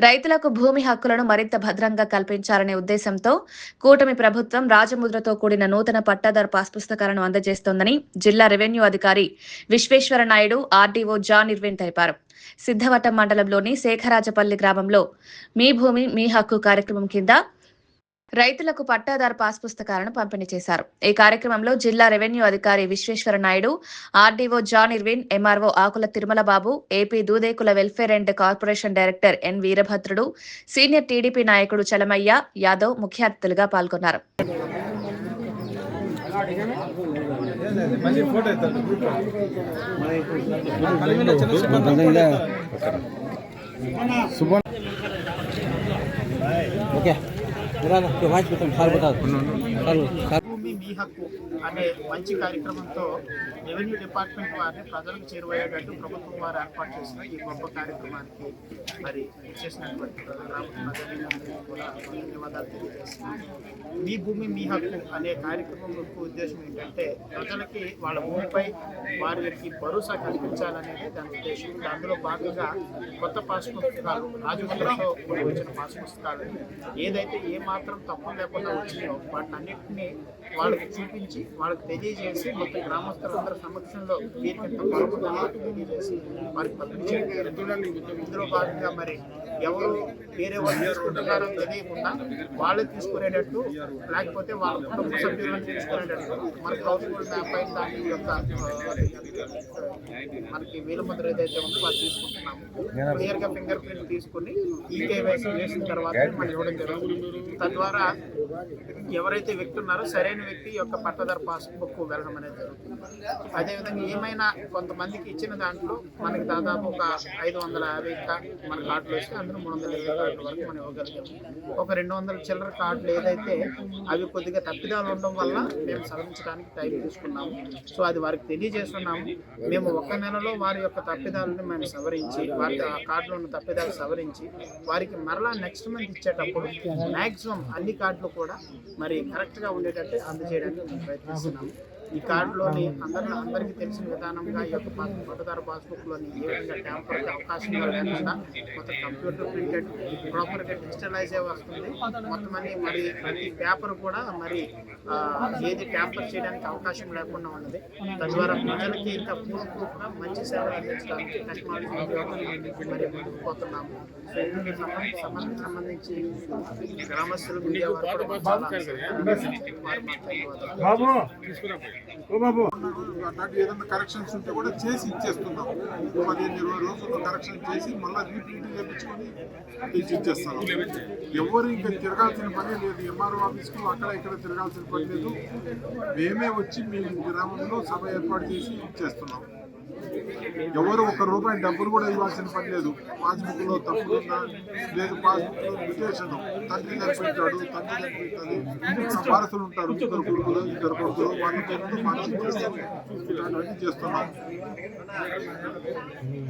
రైతులకు భూమి హక్కులను మరింత భద్రంగా కల్పించాలనే ఉద్దేశంతో కూటమి ప్రభుత్వం రాజముద్రతో కూడిన నూతన పట్టాదారు పాస్ పుస్తకాలను అందజేస్తోందని జిల్లా రెవెన్యూ అధికారి Vishweshwara Naidu RDO John Irwin తెలిపారు. సిద్ధవటం మండలంలోని శేఖరాజపల్లి గ్రామంలో మీ భూమి మీ హక్కు కార్యక్రమం కింద రైతులకు పట్టాదారు పాస్ పుస్తకాలను పంపిణీ చేశారు. ఈ కార్యక్రమంలో జిల్లా రెవెన్యూ అధికారి Vishweshwara Naidu RDO John Irwin MRO Akula Tirumala Babu AP Dudekula welfare and corporation director N Veerabhadrudu senior TDP నాయకుడు చలమయ్య యాదవ్ ముఖ్య అతిథులుగా పాల్గొన్నారు. ఓకే. ना ना तो भाई तुम साल बताओ साल साल మీ హక్కు అనే మంచి కార్యక్రమంతో రెవెన్యూ డిపార్ట్మెంట్ వారిని ప్రజలకు చేరువయ్యేటట్టు ప్రభుత్వం వారు ఏర్పాటు చేసిన ఈ గొప్ప కార్యక్రమానికి మరి చేసినటువంటి ప్రజలందరికీ కూడా ధన్యవాదాలు మీ భూమి మీ హక్కు అనే కార్యక్రమం యొక్క ఉద్దేశం ఏంటంటే ప్రజలకి వాళ్ళ భూమిపై వారికి భరోసా కల్పించాలనేది దాని ఉద్దేశం. అందులో భాగంగా కొత్త పాస్ పుస్తకాలు రాజముద్రతో వచ్చిన పాస్ పుస్తకాలు ఏదైతే ఏ మాత్రం తప్పు లేకుండా వచ్చినాయో వాటిని అన్నింటినీ వాళ్ళకి చూపించి వాళ్ళకి తెలియజేసి మొత్తం గ్రామస్తులందరి సమక్షంలో వీరికి తెలియజేసి వారికి పంపించారు ఇందులో భాగంగా మరి ఎవరు వేరే వాళ్ళు తీసుకుంటున్నారో తెలియకుండా వాళ్ళు తీసుకునేటట్టు లేకపోతే వాళ్ళ కుటుంబ సభ్యులను తీసుకునేటట్టు మన హౌస్ఫుల్ మ్యాప్ అయిన దాని యొక్క మనకి వేలుముద్ర ఏదైతే ఉందో వాళ్ళు తీసుకుంటున్నాము. క్లియర్గా ఫింగర్ ప్రింట్ తీసుకుని ఈ కేవైసీ వేసిన తర్వాత మనం ఇవ్వడం జరుగుతుంది. తద్వారా ఎవరైతే వ్యక్తి ఉన్నారో సరైన వ్యక్తి యొక్క పట్టదారు పాస్ బుక్ వెళ్ళడం అనేది జరుగుతుంది. అదేవిధంగా ఏమైనా కొంతమందికి ఇచ్చిన దాంట్లో మనకి దాదాపు ఒక ఐదు వందల యాభై కా- మన కార్డులు దగ్గర మూడు వందల ఇరవై కార్డుల వరకు మనం ఇవ్వగలిగాము ఒక రెండు వందల చిల్లర కార్డులు ఏదైతే అవి కొద్దిగా తప్పిదాలు ఉండడం వల్ల మేము సవరించడానికి టైం తీసుకున్నాము. సో అది వారికి తెలియజేస్తున్నాము. మేము ఒక నెలలో వారి యొక్క తప్పిదాలను మేము సవరించి వారి ఆ కార్డులో ఉన్న తప్పిదాలు సవరించి వారికి మరలా నెక్స్ట్ మంత్ ఇచ్చేటప్పుడు మ్యాక్సిమం అన్ని కార్డులు కూడా మరి కరెక్ట్గా ఉండేటట్టు అందజేయడానికి మేము ప్రయత్నిస్తున్నాము. ఈ కార్డులోని అందరిలో అందరికీ తెలిసిన విధానంగా ఈ యొక్క పాస్ పట్టుదారు పాస్బుక్లోని ఏ విధంగా ట్యాంపర్కి అవకాశం లేకుండా మొత్తం కంప్యూటర్ ప్రింటెడ్ ప్రాపర్గా డిజిటలైజ్ అయి వస్తుంది. మొత్తం అన్ని మరి ప్రతి పేపర్ కూడా మరి ఏది ట్యాంపర్ చేయడానికి అవకాశం లేకుండా ఉన్నది. తద్వారా ప్రజలకి ఇంకా పూర్తిగా మంచి సేవలు అందించడానికి టెక్నాలజీ మరి ముందుకు పోతున్నాము. సో ఇందుకు సంబంధించి గ్రామస్తులు మీడియా వారు కూడా చాలా బాబు. అట్లాంటి ఏదైనా కరెక్షన్స్ ఉంటే కూడా చేసి ఇచ్చేస్తున్నాం. పదిహేను ఇరవై రోజులు కరెక్షన్ చేసి మళ్ళీ రీప్రింటింగ్ చేయించుకొని తీసి ఇచ్చేస్తాం ఎవరు ఇంకా తిరగాల్సిన పని లేదు. ఎంఆర్ఓ ఆఫీస్కు అక్కడ ఇక్కడ తిరగాల్సిన పని లేదు. మేమే వచ్చి మీ గ్రామంలో సభ ఏర్పాటు చేసి ఇచ్చేస్తున్నాం. ఎవరు ఒక రూపాయి డబ్బులు కూడా ఇవ్వాల్సిన పని లేదు. పాస్బుక్లో తప్పులు లేదు పాస్బుక్లో మ్యూటేషన్ తండ్రి చనిపోయింటాడు తండ్రి చనిపోతుంది వారసులు ఉంటారు ఇద్దరు కొడుకులు ఇద్దరు కొడుకులు వాళ్ళ పేరు ఇలాంటివన్నీ చేస్తున్నాం.